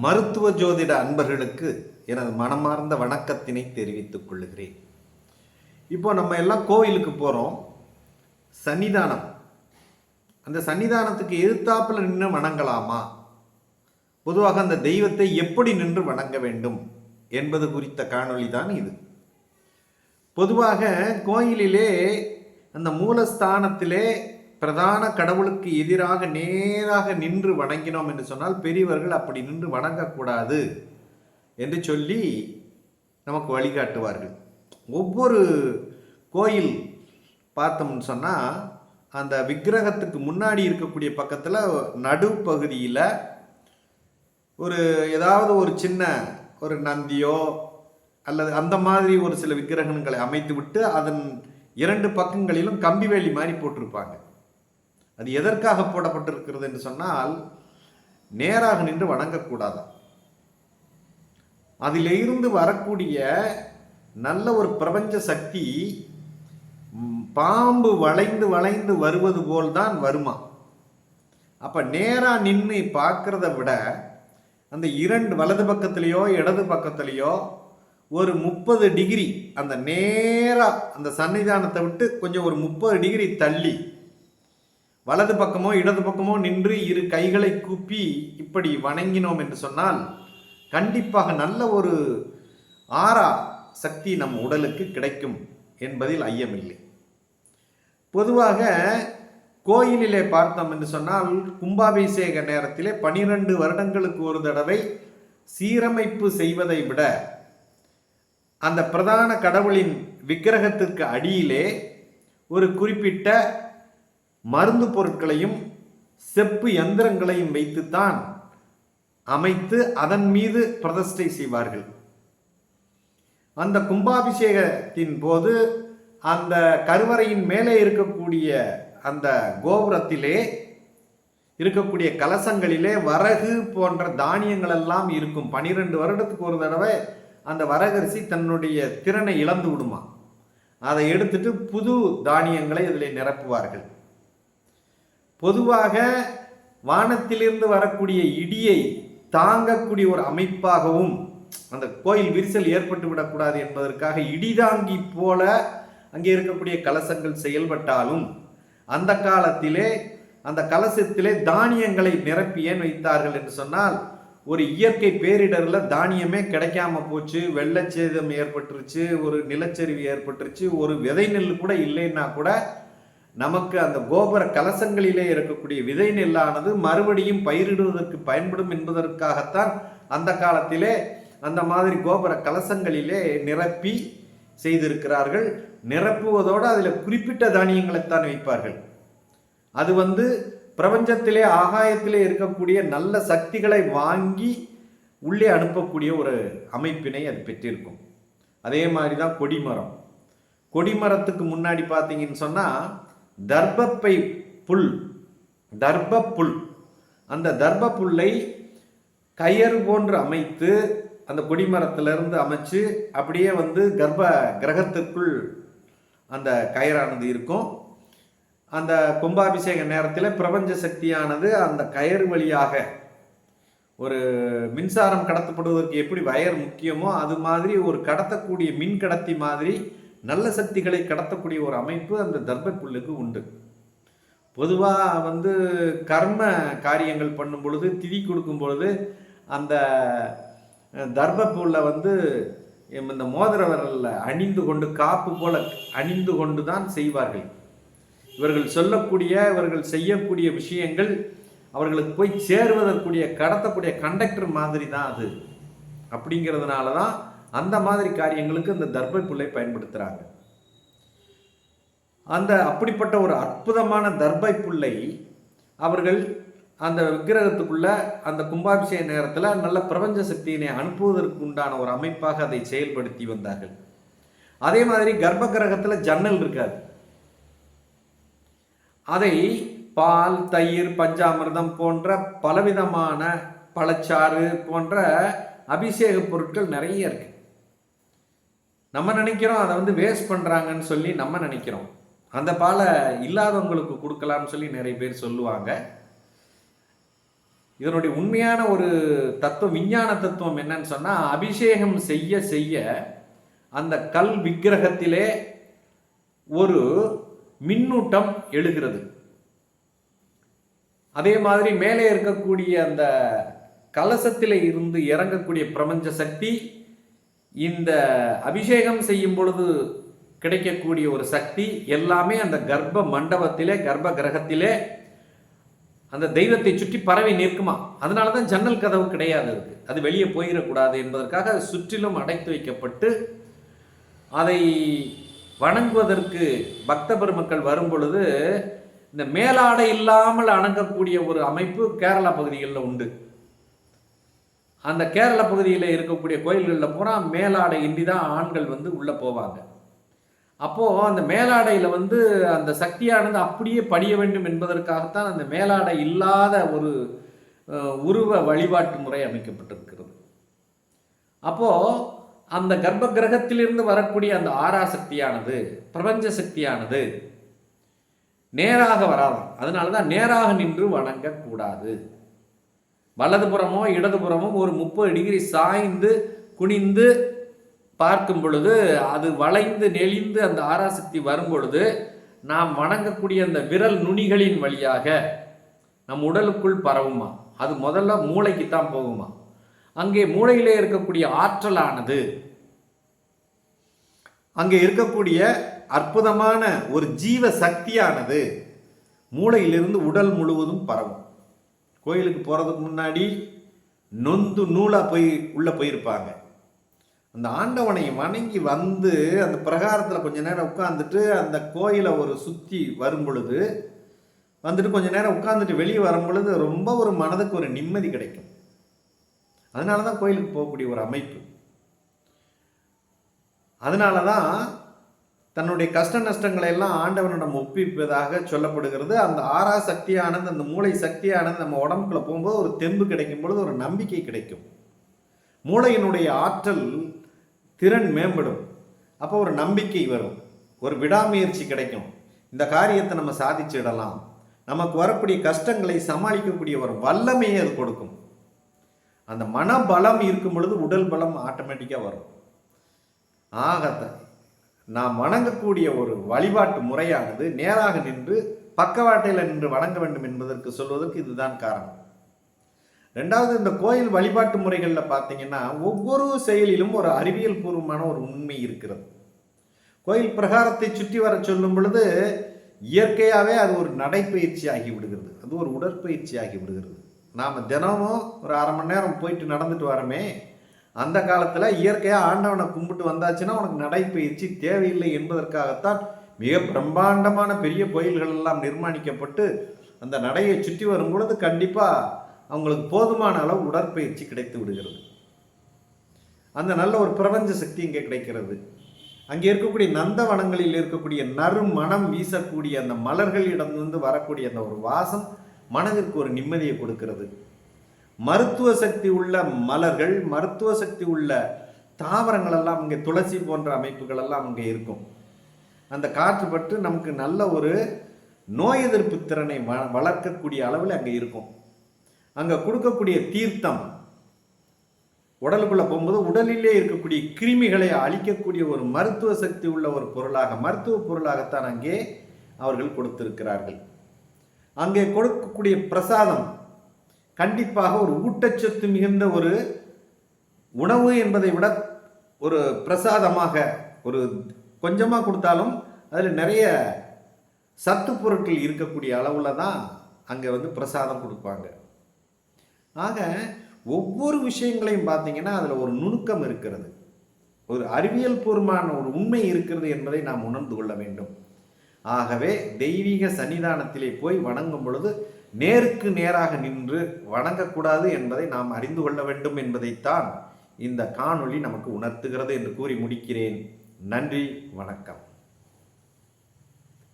மருத்துவ ஜோதிட அன்பர்களுக்கு எனது மனமார்ந்த வணக்கத்தினை தெரிவித்துக் கொள்ளுகிறேன் இப்போ நம்ம எல்லாம் கோயிலுக்கு போகிறோம் சன்னிதானம். அந்த சன்னிதானத்துக்கு எழுத்தாப்பில் நின்று வணங்கலாமா? பொதுவாக அந்த தெய்வத்தை எப்படி நின்று வணங்க வேண்டும் என்பது குறித்த காணொளி தான் இது. பொதுவாக கோயிலிலே அந்த மூலஸ்தானத்திலே பிரதான கடவுளுக்கு எதிராக நேராக நின்று வணங்கினோம் என்று சொன்னால் பெரியவர்கள் அப்படி நின்று வணங்கக்கூடாது என்று சொல்லி நமக்கு வழிகாட்டுவார்கள். ஒவ்வொரு கோயில் பார்த்தோம்னு சொன்னால் அந்த விக்கிரகத்துக்கு முன்னாடி இருக்கக்கூடிய பக்கத்தில் நடுப்பகுதியில் ஒரு ஏதாவது ஒரு சின்ன ஒரு நந்தியோ அல்லது அந்த மாதிரி ஒரு சில விக்கிரகங்களை அமைத்து விட்டு அதன் இரண்டு பக்கங்களிலும் கம்பி வேலி மாதிரி போட்டிருப்பாங்க. அது எதற்காக போடப்பட்டிருக்கிறது என்று சொன்னால் நேராக நின்று வணங்கக்கூடாதாம் அதிலிருந்து வரக்கூடிய நல்ல ஒரு பிரபஞ்ச சக்தி பாம்பு வளைந்து வளைந்து வருவது போல்தான் வருமா? அப்ப நேரா நின்று பார்க்கறத விட அந்த இரண்டு வலது பக்கத்திலேயோ இடது பக்கத்திலேயோ ஒரு முப்பது டிகிரி அந்த நேரா அந்த சன்னிதானத்தை விட்டு கொஞ்சம் ஒரு முப்பது டிகிரி தள்ளி வலது பக்கமோ இடது பக்கமோ நின்று இரு கைகளை கூப்பி இப்படி வணங்கினோம் என்று சொன்னால் கண்டிப்பாக நல்ல ஒரு ஆறா சக்தி நம் உடலுக்கு கிடைக்கும் என்பதில் ஐயமில்லை. பொதுவாக கோயிலிலே பார்த்தோம் என்று சொன்னால் கும்பாபிஷேக நேரத்திலே பனிரெண்டு வருடங்களுக்கு ஒரு தடவை சீரமைப்பு செய்வதை விட அந்த பிரதான கடவுளின் விக்கிரகத்திற்கு அடியிலே ஒரு குறிப்பிட்ட மருந்து பொருட்களையும் செப்பு எந்திரங்களையும் வைத்துத்தான் அமைத்து அதன் மீது பிரதிஷ்டை செய்வார்கள். அந்த கும்பாபிஷேகத்தின் போது அந்த கருவறையின் மேலே இருக்கக்கூடிய அந்த கோபுரத்திலே இருக்கக்கூடிய கலசங்களிலே வரகு போன்ற தானியங்கள் எல்லாம் இருக்கும். பனிரெண்டு வருடத்துக்கு ஒரு தடவை அந்த வரகரிசி தன்னுடைய திறனை இழந்து விடுமா. அதை எடுத்துட்டு புது தானியங்களை அதில் நிரப்புவார்கள். பொதுவாக வானத்திலிருந்து வரக்கூடிய இடியை தாங்கக்கூடிய ஒரு அமைப்பாகவும் அந்த கோயில் விரிசல் ஏற்பட்டு விடக்கூடாது என்பதற்காக இடிதாங்கி போல அங்கே இருக்கக்கூடிய கலசங்கள் செயல்பட்டாலும் அந்த காலத்திலே அந்த கலசத்திலே தானியங்களை நிரப்பி ஏன் வைத்தார்கள் என்று சொன்னால் ஒரு இயற்கை பேரிடரில் தானியமே கிடைக்காம போச்சு வெள்ளச்சேதம் ஏற்பட்டுருச்சு ஒரு நிலச்சரிவு ஏற்பட்டுருச்சு ஒரு விதை நெல் கூட இல்லைன்னா கூட நமக்கு அந்த கோபுர கலசங்களிலே இருக்கக்கூடிய விதை நெல்லானது மறுபடியும் பயிரிடுவதற்கு பயன்படும் என்பதற்காகத்தான் அந்த காலத்திலே அந்த மாதிரி கோபுர கலசங்களிலே நிரப்பி செய்திருக்கிறார்கள். நிரப்புவதோடு அதில் குறிப்பிட்ட தானியங்களைத்தான் வைப்பார்கள். அது வந்து பிரபஞ்சத்திலே ஆகாயத்திலே இருக்கக்கூடிய நல்ல சக்திகளை வாங்கி உள்ளே அனுப்பக்கூடிய ஒரு அமைப்பினை அது பெற்றிருக்கும். அதே மாதிரி தான் கொடிமரம். கொடிமரத்துக்கு முன்னாடி பார்த்தீங்கன்னு சொன்னால் தர்ப்பப்பை புல் தர்ப்ப புல் அந்த தர்ப்ப புல்லை கயறு போன்று அமைத்து அந்த கொடிமரத்திலிருந்து அமைச்சு அப்படியே வந்து கர்ப்ப கிரகத்திற்குள் அந்த கயறானது இருக்கும். அந்த கும்பாபிஷேக நேரத்தில் பிரபஞ்ச சக்தியானது அந்த கயறு வழியாக ஒரு மின்சாரம் கடத்தப்படுவதற்கு எப்படி வயர் முக்கியமோ அது மாதிரி ஒரு கடத்தக்கூடிய மின் கடத்தி மாதிரி நல்ல சக்திகளை கடத்தக்கூடிய ஒரு அமைப்பு அந்த தர்ப்ப புல்லுக்கு உண்டு. பொதுவாக வந்து கர்ம காரியங்கள் பண்ணும் பொழுது திதி கொடுக்கும் பொழுது அந்த தர்ப்ப புல்லை வந்து இந்த மோதிர அணிந்து கொண்டு காப்பு போல அணிந்து கொண்டு தான் செய்வார்கள். இவர்கள் சொல்லக்கூடிய இவர்கள் செய்யக்கூடிய விஷயங்கள் அவர்களுக்கு போய் சேருவதற்குரிய கடத்தக்கூடிய கண்டக்டர் மாதிரி தான் அது. அப்படிங்கிறதுனால தான் அந்த மாதிரி காரியங்களுக்கு இந்த தர்பை புல்லை பயன்படுத்துகிறாங்க அந்த அப்படிப்பட்ட ஒரு அற்புதமான தர்பை புல்லை அவர்கள் அந்த விக்கிரகத்துக்குள்ள அந்த கும்பாபிஷேக நேரத்தில் நல்ல பிரபஞ்ச சக்தியினை அனுப்புவதற்கு உண்டான ஒரு அமைப்பாக அதை செயல்படுத்தி வந்தார்கள். அதே மாதிரி கர்ப்ப கிரகத்தில் ஜன்னல் இருக்காது. அதை பால் தயிர் பஞ்சாமிர்தம் போன்ற பலவிதமான பழச்சாறு போன்ற அபிஷேக பொருட்கள் நிறைய இருக்கு. நம்ம நினைக்கிறோம் அதை வந்து வேஸ்ட் பண்ணுறாங்கன்னு சொல்லி நம்ம நினைக்கிறோம். அந்த பாலை இல்லாதவங்களுக்கு கொடுக்கலாம்னு சொல்லி நிறைய பேர் சொல்லுவாங்க. இதனுடைய உண்மையான ஒரு தத்துவம் விஞ்ஞான தத்துவம் என்னன்னு சொன்னால் அபிஷேகம் செய்ய செய்ய அந்த கல் விக்கிரகத்திலே ஒரு மின்னூட்டம் எழுகிறது. அதே மாதிரி மேலே இருக்கக்கூடிய அந்த கலசத்தில் இருந்து இறங்கக்கூடிய பிரபஞ்ச சக்தி இந்த அபிஷேகம் செய்யும் பொழுது கிடைக்கக்கூடிய ஒரு சக்தி எல்லாமே அந்த கர்ப்ப மண்டபத்திலே கர்ப்ப கிரகத்திலே அந்த தெய்வத்தை சுற்றி பரவி நிற்குமா? அதனால தான் ஜன்னல் கதவு கிடையாது அதுக்கு. அது வெளியே போயிடக்கூடாது என்பதற்காக சுற்றிலும் அடைத்து வைக்கப்பட்டு அதை வணங்குவதற்கு பக்த பெருமக்கள் வரும் பொழுது இந்த மேலாடை இல்லாமல் அணங்கக்கூடிய ஒரு அமைப்பு கேரளா பகுதிகளில் உண்டு. அந்த கேரள பகுதியில் இருக்கக்கூடிய கோயில்களில் பூரா மேலாடை இன்றி தான் ஆண்கள் வந்து உள்ளே போவாங்க. அப்போது அந்த மேலாடையில் வந்து அந்த சக்தியானது அப்படியே படிய வேண்டும் என்பதற்காகத்தான் அந்த மேலாடை இல்லாத ஒரு உருவ வழிபாட்டு முறை அமைக்கப்பட்டிருக்கிறது. அப்போது அந்த கர்ப்ப கிரகத்திலிருந்து வரக்கூடிய அந்த ஆறா சக்தியானது பிரபஞ்ச சக்தியானது நேராக வராது. அதனால தான் நேராக நின்று வணங்கக்கூடாது. வலதுபுறமோ இடதுபுறமோ ஒரு முப்பது டிகிரி சாய்ந்து குனிந்து பார்க்கும் பொழுது அது வளைந்து நெளிந்து அந்த ஆராசக்தி வரும் பொழுது நாம் வணங்கக்கூடிய அந்த விரல் நுனிகளின் வழியாக நம் உடலுக்குள் பரவுமா? அது முதல்ல மூளைக்கு தான் போகுமா? அங்கே மூளையிலே இருக்கக்கூடிய ஆற்றலானது அங்கே இருக்கக்கூடிய அற்புதமான ஒரு ஜீவ சக்தியானது மூளையிலிருந்து உடல் முழுவதும் பரவும். கோயிலுக்கு போகிறதுக்கு முன்னாடி நொந்து நூலாக போய் உள்ளே போயிருப்பாங்க. அந்த ஆண்டவனை வணங்கி வந்து அந்த பிரகாரத்தில் கொஞ்ச நேரம் உட்காந்துட்டு அந்த கோயிலை ஒரு சுற்றி வரும் பொழுது வந்துட்டு கொஞ்ச நேரம் உட்காந்துட்டு வெளியே வரும் பொழுது ரொம்ப ஒரு மனதுக்கு ஒரு நிம்மதி கிடைக்கும். அதனால தான் கோயிலுக்கு போகக்கூடிய ஒரு அமைப்பு. அதனால தான் தன்னுடைய கஷ்ட நஷ்டங்களை எல்லாம் ஆண்டவனிடம் ஒப்பிப்பதாக சொல்லப்படுகிறது. அந்த ஆறா சக்தியானது அந்த மூளை சக்தியானது நம்ம உடம்புக்குள்ள போகும்போது ஒரு தெம்பு கிடைக்கும் பொழுது ஒரு நம்பிக்கை கிடைக்கும். மூளையினுடைய ஆற்றல் திறன் மேம்படும். அப்போ ஒரு நம்பிக்கை வரும். ஒரு விடாமுயற்சி கிடைக்கும். இந்த காரியத்தை நம்ம சாதிச்சிடலாம் நமக்கு வரக்கூடிய கஷ்டங்களை சமாளிக்கக்கூடிய ஒரு வல்லமையை அது கொடுக்கும். அந்த மனபலம் இருக்கும் பொழுது உடல் பலம் ஆட்டோமேட்டிக்காக வரும். ஆகத்தான். நாம் வணங்கக்கூடிய ஒரு வழிபாட்டு முறையானது நேராக நின்று பக்கவாட்டையில் நின்று வணங்க வேண்டும் என்பதற்கு சொல்வதற்கு இதுதான் காரணம். ரெண்டாவது இந்த கோயில் வழிபாட்டு முறைகளில் பார்த்தீங்கன்னா ஒவ்வொரு செயலிலும் ஒரு அறிவியல் பூர்வமான ஒரு உண்மை இருக்கிறது. கோயில் பிரகாரத்தை சுற்றி வர சொல்லும் பொழுது இயற்கையாகவே அது ஒரு நடைப்பயிற்சி ஆகி விடுகிறது. அது ஒரு உடற்பயிற்சி ஆகி விடுகிறது. நாம் தினமும் ஒரு அரை மணி நேரம் போயிட்டு நடந்துட்டு வரோமே அந்த காலத்தில் இயற்கையாக ஆண்டவனை கும்பிட்டு வந்தாச்சுன்னா உனக்கு நடைப்பயிற்சி தேவையில்லை என்பதற்காகத்தான் மிக பிரம்மாண்டமான பெரிய கோயில்கள் எல்லாம் நிர்மாணிக்கப்பட்டு அந்த நடையை சுற்றி வரும் பொழுது கண்டிப்பாக அவங்களுக்கு போதுமான அளவு உடற்பயிற்சி கிடைத்து விடுகிறது. அந்த நல்ல ஒரு பிரபஞ்ச சக்தி இங்கே கிடைக்கிறது. அங்கே இருக்கக்கூடிய நந்தவனங்களில் இருக்கக்கூடிய நறுமணம் வீசக்கூடிய அந்த மலர்களிடமிருந்து வரக்கூடிய அந்த ஒரு வாசம் மனதிற்கு ஒரு நிம்மதியை கொடுக்கிறது. மருத்துவ சக்தி உள்ள மலர்கள் மருத்துவ சக்தி உள்ள தாவரங்கள் எல்லாம் இங்கே துளசி போன்ற அமைப்புகள் எல்லாம் இங்கே இருக்கும். அந்த காற்று பட்டு நமக்கு நல்ல ஒரு நோய் எதிர்ப்பு திறனை வ- வளர்க்கக்கூடிய அளவில் அங்கே இருக்கும். அங்கே கொடுக்கக்கூடிய தீர்த்தம் உடலுக்குள்ளே போகும்போது உடலிலே இருக்கக்கூடிய கிருமிகளை அழிக்கக்கூடிய ஒரு மருத்துவ சக்தி உள்ள ஒரு பொருளாக மருத்துவ பொருளாகத்தான் அங்கே அவர்கள் கொடுத்திருக்கிறார்கள். அங்கே கொடுக்கக்கூடிய பிரசாதம் கண்டிப்பாக ஒரு ஊட்டச்சத்து மிகுந்த ஒரு உணவு என்பதை விட ஒரு பிரசாதமாக ஒரு கொஞ்சமாக கொடுத்தாலும் அதில் நிறைய சத்து பொருட்கள் இருக்கக்கூடிய அளவில் தான் அங்கே வந்து பிரசாதம் கொடுப்பாங்க. ஆக ஒவ்வொரு விஷயங்களையும் பார்த்தீங்கன்னா அதில் ஒரு நுணுக்கம் இருக்கிறது. ஒரு அறிவியல் பூர்வமான ஒரு உண்மை இருக்கிறது என்பதை நாம் உணர்ந்து கொள்ள வேண்டும். ஆகவே தெய்வீக சன்னிதானத்திலே போய் வணங்கும் பொழுது நேருக்கு நேராக நின்று வணங்கக்கூடாது என்பதை நாம் அறிந்து கொள்ள வேண்டும் என்பதைத்தான் இந்த காணொளி நமக்கு உணர்த்துகிறது என்று கூறி முடிக்கிறேன். நன்றி வணக்கம்.